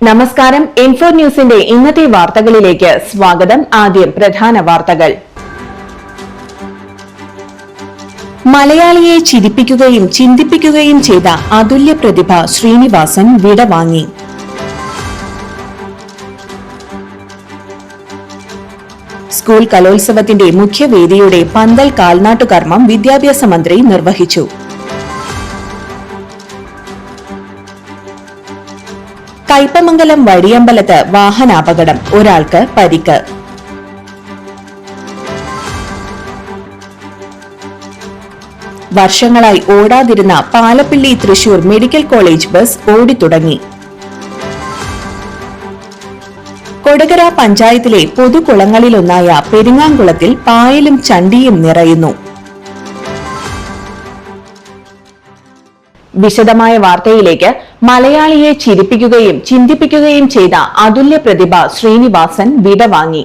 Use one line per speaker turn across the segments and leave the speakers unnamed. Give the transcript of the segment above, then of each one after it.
നമസ്കാരം. ഇൻഫോ ന്യൂസിന്റെ ഇന്നത്തെ വാർത്തകളിലേക്ക് സ്വാഗതം. ആദ്യം പ്രധാന വാർത്തകൾ. മലയാളിയെ ചിരിപ്പിക്കുകയും ചിന്തിപ്പിക്കുകയും ചെയ്ത അതുല്യ പ്രതിഭ ശ്രീനിവാസൻ വിടവാങ്ങി സ്കൂൾ കലോത്സവത്തിന്റെ മുഖ്യവേദിയുടെ പന്തൽ കാൽനാട്ടുകർമ്മം വിദ്യാഭ്യാസ മന്ത്രി നിർവഹിച്ചു. കയ്പമംഗലം വഴിയമ്പലത്ത് വാഹനാപകടം. ഒരാൾക്ക് പരിക്ക്. വർഷങ്ങളായി ഓടാതിരുന്ന Palappilly Thrissur medical college bus ഓടിത്തുടങ്ങി. Kodakara പഞ്ചായത്തിലെ പൊതുകുളങ്ങളിലൊന്നായ പെരിങ്ങാംകുളത്തിൽ പായലും ചണ്ടിയും നിറയുന്നു. വിശദമായ വാർത്തയിലേക്ക് മലയാളിയെ ചിരിപ്പിക്കുകയും ചിന്തിപ്പിക്കുകയും ചെയ്ത അതുല്യ പ്രതിഭ ശ്രീനിവാസൻ വിടവാങ്ങി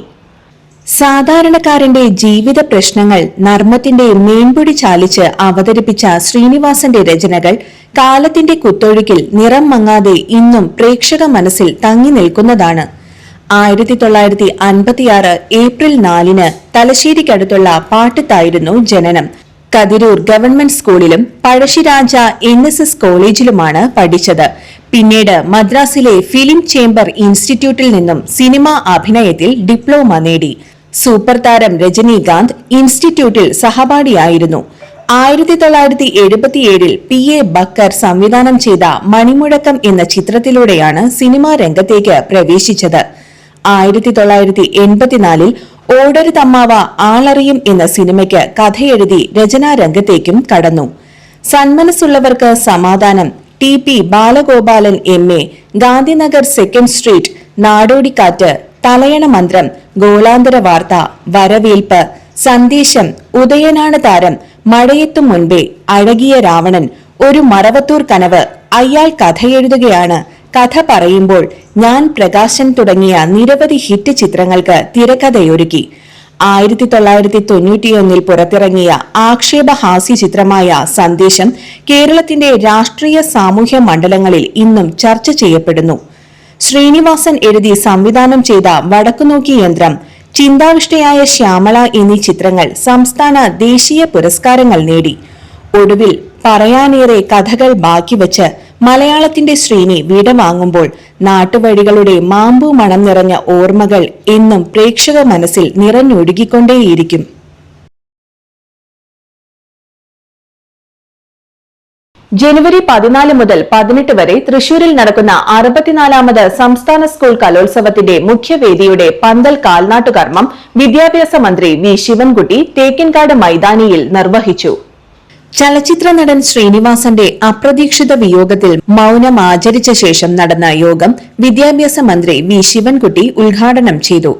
സാധാരണക്കാരന്റെ ജീവിത പ്രശ്നങ്ങൾ നർമ്മത്തിന്റെ മീൻപൊടി ചാലിച്ച് അവതരിപ്പിച്ച ശ്രീനിവാസന്റെ രചനകൾ കാലത്തിന്റെ കുത്തൊഴുക്കിൽ നിറം മങ്ങാതെ ഇന്നും പ്രേക്ഷക മനസ്സിൽ തങ്ങി നിൽക്കുന്നതാണ്. ആയിരത്തി തൊള്ളായിരത്തി അൻപത്തിയാറ് ഏപ്രിൽ നാലിന് തലശ്ശേരിക്കടുത്തുള്ള പാട്ടത്തായിരുന്നു ജനനം. കതിരൂർ ഗവൺമെന്റ് സ്കൂളിലും പഴശ്ശിരാജ എൻ എസ് എസ് കോളേജിലുമാണ് പഠിച്ചത്. പിന്നീട് മദ്രാസിലെ ഫിലിം ചേംബർ ഇൻസ്റ്റിറ്റ്യൂട്ടിൽ നിന്നും സിനിമ അഭിനയത്തിൽ ഡിപ്ലോമ നേടി. സൂപ്പർ താരം രജനീകാന്ത് ഇൻസ്റ്റിറ്റ്യൂട്ടിൽ സഹപാഠിയായിരുന്നു. ആയിരത്തി തൊള്ളായിരത്തി എഴുപത്തിയേഴിൽ പി എ ബക്കർ സംവിധാനം ചെയ്ത മണിമുഴക്കം എന്ന ചിത്രത്തിലൂടെയാണ് സിനിമാ രംഗത്തേക്ക് പ്രവേശിച്ചത്. ആയിരത്തി തൊള്ളായിരത്തി എൺപത്തിനാലിൽ ഓടരുതമ്മാവ ആളറിയും എന്ന സിനിമയ്ക്ക് കഥയെഴുതി രചനാരംഗത്തേക്കും കടന്നു. Sanmanassullavarkku Samadhanam. T P Balagopalan M A Gandhinagar second street Nadodikkattu Thalayana Manthram ഗോളാന്തര വാർത്ത വരവേൽപ്പ് സന്ദേശം ഉദയനാണ് താരം മഴയെത്തും മുൻപേ അഴകിയ രാവണൻ ഒരു മറവത്തൂർ കനവ് അയാൾ കഥയെഴുതുകയാണ്. കഥ പറയുമ്പോൾ ഞാൻ പ്രകാശൻ തുടങ്ങിയ നിരവധി ഹിറ്റ് ചിത്രങ്ങൾക്ക് തിരക്കഥയൊരുക്കി. ആയിരത്തി തൊള്ളായിരത്തി തൊണ്ണൂറ്റിയൊന്നിൽ പുറത്തിറങ്ങിയ ആക്ഷേപഹാസ്യ ചിത്രമായ സന്ദേശം കേരളത്തിന്റെ രാഷ്ട്രീയ സാമൂഹ്യ മണ്ഡലങ്ങളിൽ ഇന്നും ചർച്ച ചെയ്യപ്പെടുന്നു. ശ്രീനിവാസൻ എഴുതി സംവിധാനം ചെയ്ത വടക്കുനോക്കി യന്ത്രം ചിന്താവിഷ്ടയായ ശ്യാമള എന്നീ ചിത്രങ്ങൾ സംസ്ഥാന ദേശീയ പുരസ്കാരങ്ങൾ നേടി. ഒടുവിൽ പറയാനേറെ കഥകൾ ബാക്കി ബാക്കിവച്ച് മലയാളത്തിന്റെ ശ്രീനി വിടവാങ്ങുമ്പോൾ നാട്ടുവഴികളുടെ മാമ്പു മണം നിറഞ്ഞ ഓർമ്മകൾ എന്നും പ്രേക്ഷക മനസ്സിൽ നിറഞ്ഞൊഴുകിക്കൊണ്ടേയിരിക്കും. ജനുവരി പതിനാല് മുതൽ പതിനെട്ട് വരെ തൃശൂരിൽ നടക്കുന്ന അറുപത്തിനാലാമത് സംസ്ഥാന സ്കൂൾ കലോത്സവത്തിന്റെ മുഖ്യവേദിയുടെ പന്തൽ കാൽനാട്ടുകർമ്മം വിദ്യാഭ്യാസ മന്ത്രി വി ശിവൻകുട്ടി തേക്കിൻകാട് മൈതാനിയിൽ നിർവഹിച്ചു. ചലച്ചിത്ര നടൻ ശ്രീനിവാസന്റെ അപ്രതീക്ഷിത വിയോഗത്തിൽ മൌനം ആചരിച്ച ശേഷം നടന്ന യോഗം വിദ്യാഭ്യാസ മന്ത്രി വി ശിവൻകുട്ടി ഉദ്ഘാടനം ചെയ്തു.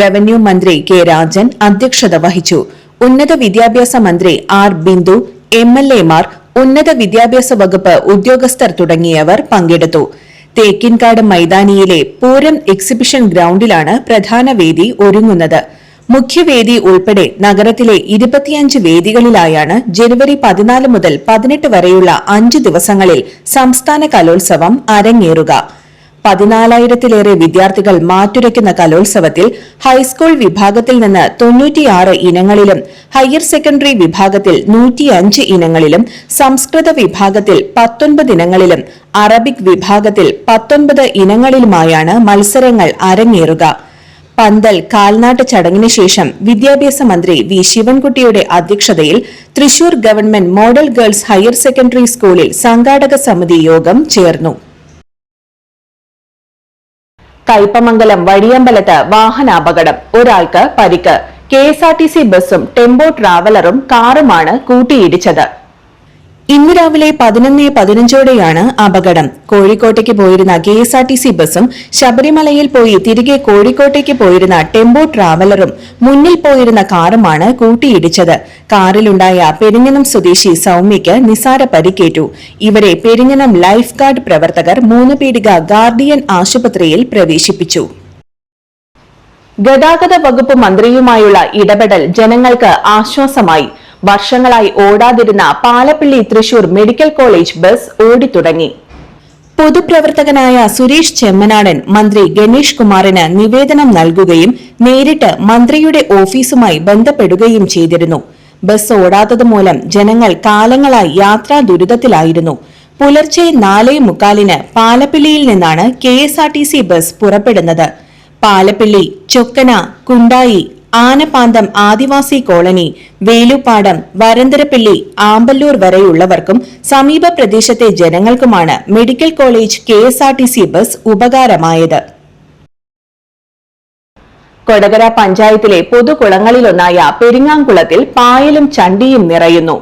റവന്യൂ മന്ത്രി കെ രാജൻ അധ്യക്ഷത വഹിച്ചു. ഉന്നത വിദ്യാഭ്യാസ മന്ത്രി ആർ ബിന്ദു എം എൽ ഉന്നത വിദ്യാഭ്യാസ വകുപ്പ് ഉദ്യോഗസ്ഥർ തുടങ്ങിയവർ പങ്കെടുത്തു. തേക്കിൻകാട് മൈതാനിയിലെ പൂരം എക്സിബിഷൻ ഗ്രൌണ്ടിലാണ് പ്രധാന വേദി ഒരുങ്ങുന്നത്. മുഖ്യവേദി ഉൾപ്പെടെ നഗരത്തിലെ ഇരുപത്തിയഞ്ച് വേദികളിലായാണ് ജനുവരി പതിനാല് മുതൽ പതിനെട്ട് വരെയുള്ള അഞ്ച് ദിവസങ്ങളിൽ സംസ്ഥാന കലോത്സവം അരങ്ങേറുക. പതിനാലായിരത്തിലേറെ വിദ്യാർത്ഥികൾ മാറ്റുരയ്ക്കുന്ന കലോത്സവത്തിൽ ഹൈസ്കൂൾ വിഭാഗത്തിൽ നിന്ന് തൊണ്ണൂറ്റിയാറ് ഇനങ്ങളിലും ഹയർ സെക്കൻഡറി വിഭാഗത്തിൽ നൂറ്റിയഞ്ച് ഇനങ്ങളിലും സംസ്കൃത വിഭാഗത്തിൽ പത്തൊൻപത് ഇനങ്ങളിലും അറബിക് വിഭാഗത്തിൽ പത്തൊൻപത് ഇനങ്ങളിലുമായാണ് മത്സരങ്ങൾ അരങ്ങേറുക. പന്തൽ കാൽനാട്ട് ചടങ്ങിന് ശേഷം വിദ്യാഭ്യാസ മന്ത്രി വി ശിവൻകുട്ടിയുടെ അധ്യക്ഷതയിൽ Thrissur government model girls higher secondary സ്കൂളിൽ സംഘാടക സമിതി യോഗം ചേർന്നു. കയ്പമംഗലം വഴിയമ്പലത്ത് വാഹനാപകടം ഒരാൾക്ക് പരിക്ക് കെ ബസും ടെമ്പോ ട്രാവലറും കാറുമാണ് കൂട്ടിയിടിച്ചത്. ഇന്ന് രാവിലെ പതിനൊന്ന് പതിനഞ്ചോടെയാണ് അപകടം. കോഴിക്കോട്ടേക്ക് പോയിരുന്ന K S R T C ബസും ശബരിമലയിൽ പോയി തിരികെ കോഴിക്കോട്ടേക്ക് പോയിരുന്ന ടെമ്പോ ട്രാവലറും മുന്നിൽ പോയിരുന്ന കാറുമാണ് കൂട്ടിയിടിച്ചത്. കാറിലുണ്ടായ പെരിഞ്ഞനം സ്വദേശി സൌമ്യയ്ക്ക് നിസാര പരിക്കേറ്റു. ഇവരെ പെരിഞ്ഞനം ലൈഫ് ഗാർഡ് പ്രവർത്തകർ മൂന്ന് പീടിക ഗാർഡിയൻ ആശുപത്രിയിൽ പ്രവേശിപ്പിച്ചു. ഗതാഗത വകുപ്പ് മന്ത്രിയുമായുള്ള ഇടപെടൽ ജനങ്ങൾക്ക് ആശ്വാസമായി. വർഷങ്ങളായി ഓടാതിരുന്ന Palappilly Thrissur medical college bus ഓടിത്തുടങ്ങി. പൊതുപ്രവർത്തകനായ സുരേഷ് ചെമ്മനാടൻ മന്ത്രി ഗണേഷ് കുമാറിന് നിവേദനം നൽകുകയും നേരിട്ട് മന്ത്രിയുടെ ഓഫീസുമായി ബന്ധപ്പെടുകയും ചെയ്തിരുന്നു. ബസ് ഓടാത്തതുമൂലം ജനങ്ങൾ കാലങ്ങളായി യാത്രാ ദുരിതത്തിലായിരുന്നു. പുലർച്ചെ നാലേ മുക്കാലിന് പാലപ്പിള്ളിയിൽ നിന്നാണ് കെ ബസ് പുറപ്പെടുന്നത്. പാലപ്പിള്ളി ചൊക്കന കുണ്ടായി ആനപ്പാന്തം ആദിവാസി കോളനി വേലുപാടം വരന്തരപ്പിള്ളി ആമ്പല്ലൂർ വരെയുള്ളവർക്കും സമീപ പ്രദേശത്തെ ജനങ്ങൾക്കുമാണ് മെഡിക്കൽ കോളേജ് കെ ബസ് ഉപകാരമായത്. കൊടകര പഞ്ചായത്തിലെ പൊതുകുളങ്ങളിലൊന്നായ പെരിങ്ങാംകുളത്തിൽ പായലും ചണ്ടിയും നിറയുന്നു.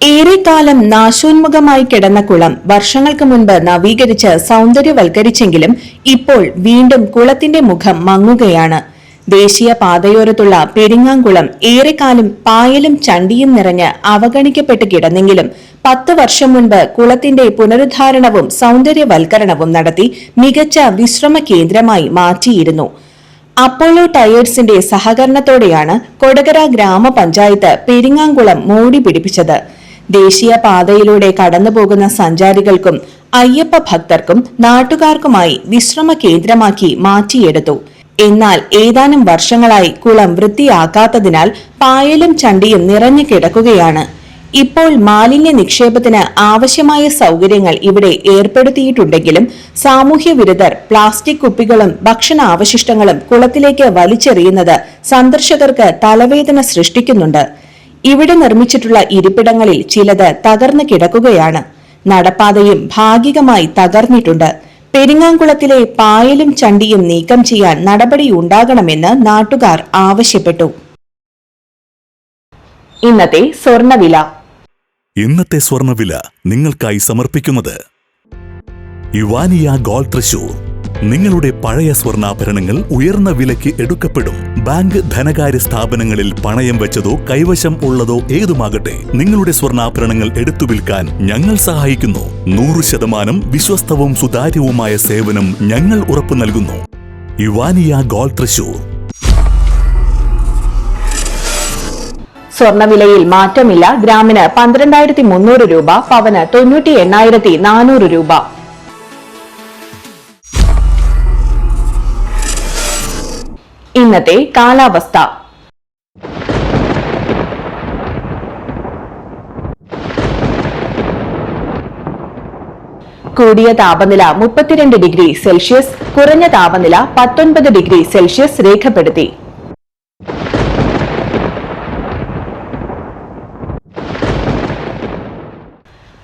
ഏറെക്കാലം നാശോന്മുഖമായി കിടന്ന കുളം വർഷങ്ങൾക്ക് മുൻപ് നവീകരിച്ച് സൗന്ദര്യവൽക്കരിച്ചെങ്കിലും ഇപ്പോൾ വീണ്ടും കുളത്തിന്റെ മുഖം മങ്ങുകയാണ്. ദേശീയ പാതയോരത്തുള്ള പെരിങ്ങാംകുളം ഏറെക്കാലം പായലും ചണ്ടിയും നിറഞ്ഞ് അവഗണിക്കപ്പെട്ട് കിടന്നെങ്കിലും പത്ത് വർഷം മുൻപ് കുളത്തിന്റെ പുനരുദ്ധാരണവും സൗന്ദര്യവൽക്കരണവും നടത്തി മികച്ച വിശ്രമ കേന്ദ്രമായി മാറ്റിയിരുന്നു. അപ്പോളോ ടയേഴ്സിന്റെ സഹകരണത്തോടെയാണ് കൊടകര ഗ്രാമപഞ്ചായത്ത് പെരിങ്ങാംകുളം മോടി പിടിപ്പിച്ചത്. ദേശീയ പാതയിലൂടെ കടന്നുപോകുന്ന സഞ്ചാരികൾക്കും അയ്യപ്പ ഭക്തർക്കും നാട്ടുകാർക്കുമായി വിശ്രമ കേന്ദ്രമാക്കി മാറ്റിയെടുത്തു. എന്നാൽ ഏതാനും വർഷങ്ങളായി കുളം വൃത്തിയാക്കാത്തതിനാൽ പായലും ചണ്ടിയും നിറഞ്ഞു കിടക്കുകയാണ്. ഇപ്പോൾ മാലിന്യ നിക്ഷേപത്തിന് ആവശ്യമായ സൗകര്യങ്ങൾ ഇവിടെ ഏർപ്പെടുത്തിയിട്ടുണ്ടെങ്കിലും സാമൂഹ്യ വിരുദ്ധർ പ്ലാസ്റ്റിക് കുപ്പികളും ഭക്ഷണ അവശിഷ്ടങ്ങളും കുളത്തിലേക്ക് വലിച്ചെറിയുന്നത് സന്ദർശകർക്ക് തലവേദന സൃഷ്ടിക്കുന്നുണ്ട്. ഇവിടെ നിർമ്മിച്ചിട്ടുള്ള ഇരിപ്പിടങ്ങളിൽ ചിലത് തകർന്നു കിടക്കുകയാണ്. നടപ്പാതയും ഭാഗികമായി തകർന്നിട്ടുണ്ട്. പെരിങ്ങാംകുളത്തിലെ പായലും ചണ്ടിയും നീക്കം ചെയ്യാൻ നടപടിയുണ്ടാകണമെന്ന് നാട്ടുകാർ ആവശ്യപ്പെട്ടു. ഇന്നത്തെ സ്വർണവില.
ഇന്നത്തെ സ്വർണവില നിങ്ങൾക്കായി സമർപ്പിക്കുന്നത് യുവാനിയ ഗോൾ തൃശൂർ. നിങ്ങളുടെ പഴയ സ്വർണാഭരണങ്ങൾ ഉയർന്ന വിലയ്ക്ക് എടുക്കപ്പെടും. ബാങ്ക് ധനകാര്യ സ്ഥാപനങ്ങളിൽ പണയം വെച്ചതോ കൈവശം ഉള്ളതോ ഏതുമാകട്ടെ നിങ്ങളുടെ സ്വർണാഭരണങ്ങൾ എടുത്തു വിൽക്കാൻ ഞങ്ങൾ സഹായിക്കുന്നു. നൂറ് ശതമാനം വിശ്വസ്തവും സുതാര്യവുമായ സേവനം ഞങ്ങൾ ഉറപ്പു നൽകുന്നു. യുവാനിയ ഗോൾ തൃശൂർ.
സ്വർണവിലയിൽ മാറ്റമില്ല. ഗ്രാമിന് പന്ത്രണ്ടായിരത്തി മുന്നൂറ് രൂപ പവന് തൊണ്ണൂറ്റി എണ്ണായിരത്തി നാനൂറ് രൂപ. ഇന്നത്തെ കാലാവസ്ഥ. കൂടിയ താപനില മുപ്പത്തിരണ്ട് ഡിഗ്രി സെൽഷ്യസ് കുറഞ്ഞ താപനില പത്തൊൻപത് ഡിഗ്രി സെൽഷ്യസ് രേഖപ്പെടുത്തി.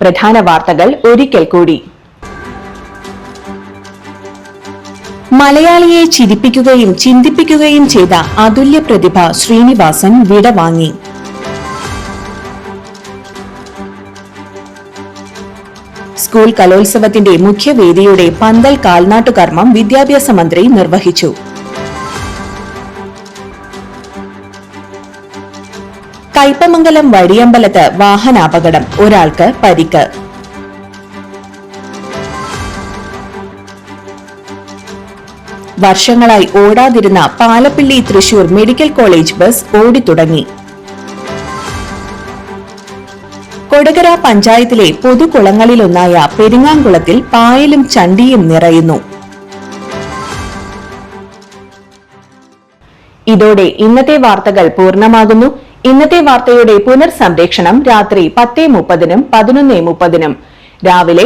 പ്രധാന വാർത്തകൾ ഒരിക്കൽ കൂടി. മലയാളിയെ ചിരിപ്പിക്കുകയും ചിന്തിപ്പിക്കുകയും ചെയ്ത അതുല്യ പ്രതിഭ ശ്രീനിവാസൻ വിടവാങ്ങി സ്കൂൾ കലോത്സവത്തിന്റെ മുഖ്യവേദിയുടെ പന്തൽ കാൽനാട്ടുകർമ്മം വിദ്യാഭ്യാസ മന്ത്രി നിർവഹിച്ചു. കയ്പമംഗലം വഴിയമ്പലത്ത് വാഹനാപകടം ഒരാൾക്ക് പരിക്ക്. വർഷങ്ങളായി ഓടാതിരുന്ന Palappilly Thrissur medical college bus ഓടിത്തുടങ്ങി. Kodakara പഞ്ചായത്തിലെ പൊതുകുളങ്ങളിലൊന്നായ പെരിങ്ങാംകുളത്തിൽ പായലും ചണ്ടിയും നിറയുന്നു. ഇതോടെ ഇന്നത്തെ വാർത്തകൾ പൂർണമാകുന്നു. ഇന്നത്തെ വാർത്തയുടെ പുനർസംപ്രേക്ഷണം രാത്രി പത്തേ മുപ്പതിനും പതിനൊന്നേ മുപ്പതിനും. രാവിലെ